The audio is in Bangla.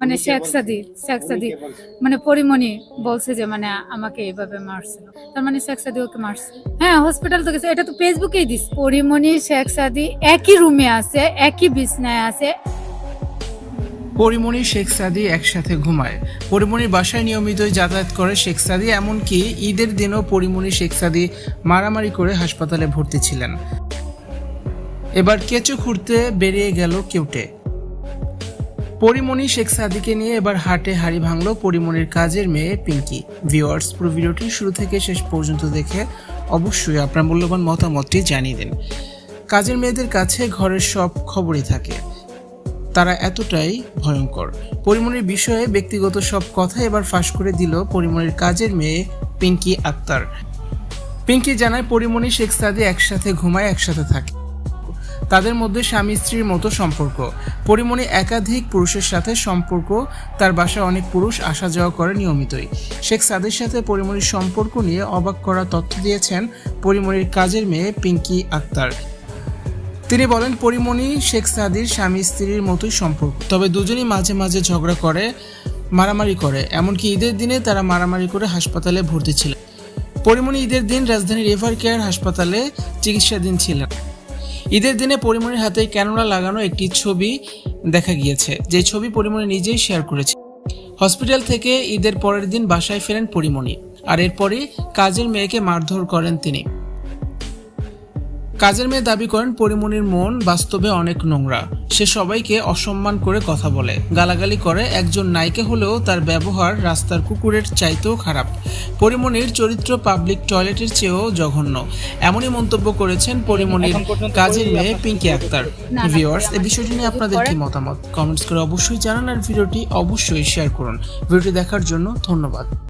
মানে শেখ সাদি শেখ সাদি মানে পরিমণি বলছে যে মানে আমাকে এইভাবে মারছিল। তার মানে শেখ সাদি ওকে মারছে। হ্যাঁ হসপিটাল তো গেছে। এটা তো ফেসবুকেই দিস পরিমণি শেখ সাদি একই রুমে আছে একই বিছনায় আছে। পরিমণি শেখ সাদি একসাথে ঘুমায়। পরিমণির বাসায় নিয়মিতই যাতায়াত করে শেখ সাদি এমনকি ঈদের দিনও পরিমণি শেখ সাদি মারামারি করে হাসপাতালে ভর্তি ছিলেন। এবার কেঁচো খুঁড়তে বেরিয়ে গেল কেউটে। পরিমণি শেখ সাদিকে নিয়ে এবার হাটে হাড়ি ভাঙল পরিমণির কাজের মেয়ে পিঙ্কি। ভিওয়ার্স পুরো ভিডিওটি শুরু থেকে শেষ পর্যন্ত দেখে অবশ্যই আপনার মূল্যবান মতামতটি জানিয়ে দিন। কাজের মেয়েদের কাছে ঘরের সব খবরই থাকে। তারা এতটাই ভয়ঙ্কর। পরিমণির বিষয়ে ব্যক্তিগত সব কথা এবার ফাঁস করে দিল পরিমণির কাজের মেয়ে পিঙ্কি আক্তার। পিঙ্কি জানায়, পরিমণি শেখ সাদি একসাথে ঘুমায়, একসাথে থাকে। তাদের মধ্যে স্বামী স্ত্রীর মতো সম্পর্ক। পরিমণি একাধিক পুরুষের সাথে সম্পর্ক, তার বাসায় অনেক পুরুষ আসা যাওয়া করে নিয়মিতই। শেখ সাদের সাথে পরিমণির সম্পর্ক নিয়ে অবাক করা তথ্য দিয়েছেন পরিমণির কাজের মেয়ে পিঙ্কি আক্তার। তিনি বলেন, পরিমণি, শেখ সাদির স্বামী স্ত্রীর মতোই সম্পর্ক। তবে দুজনই মাঝে মাঝে ঝগড়া করে, মারামারি করে। এমনকি ঈদের দিনে তারা মারামারি করে হাসপাতালে ভর্তি ছিলেন। পরিমণি ঈদের দিন রাজধানীর রেভার কেয়ার হাসপাতালে চিকিৎসাধীন ছিলেন। ঈদের দিনে পরিমণির হাতে ক্যানোলা লাগানো একটি ছবি দেখা গিয়েছে, যে ছবি পরিমণি নিজেই শেয়ার করেছে। হসপিটাল থেকে ঈদের পরের দিন বাসায় ফেরেন পরিমণি, আর এরপরই কাজের মেয়েকে মারধর করেন তিনি। কাজের মেয়ে দাবি করেন পরিমণির মন বাস্তবে অনেক নোংরা। সে সবাইকে অসম্মান করে কথা বলে। গালাগালি করে একজন নায়িকা হলেও তার ব্যবহার রাস্তার কুকুরের চাইতেও খারাপ। পরিমণির চরিত্র পাবলিক টয়লেটের চেয়েও জঘন্য। এমনই মন্তব্য করেছেন পরিমণির কাজের মেয়ে পিঙ্কি আক্তার। না। ভিউয়ার্স এই বিষয়টি নিয়ে আপনাদের কি মতামত? কমেন্টস করে অবশ্যই জানান আর ভিডিওটি অবশ্যই শেয়ার করুন। ভিডিওটি দেখার জন্য ধন্যবাদ।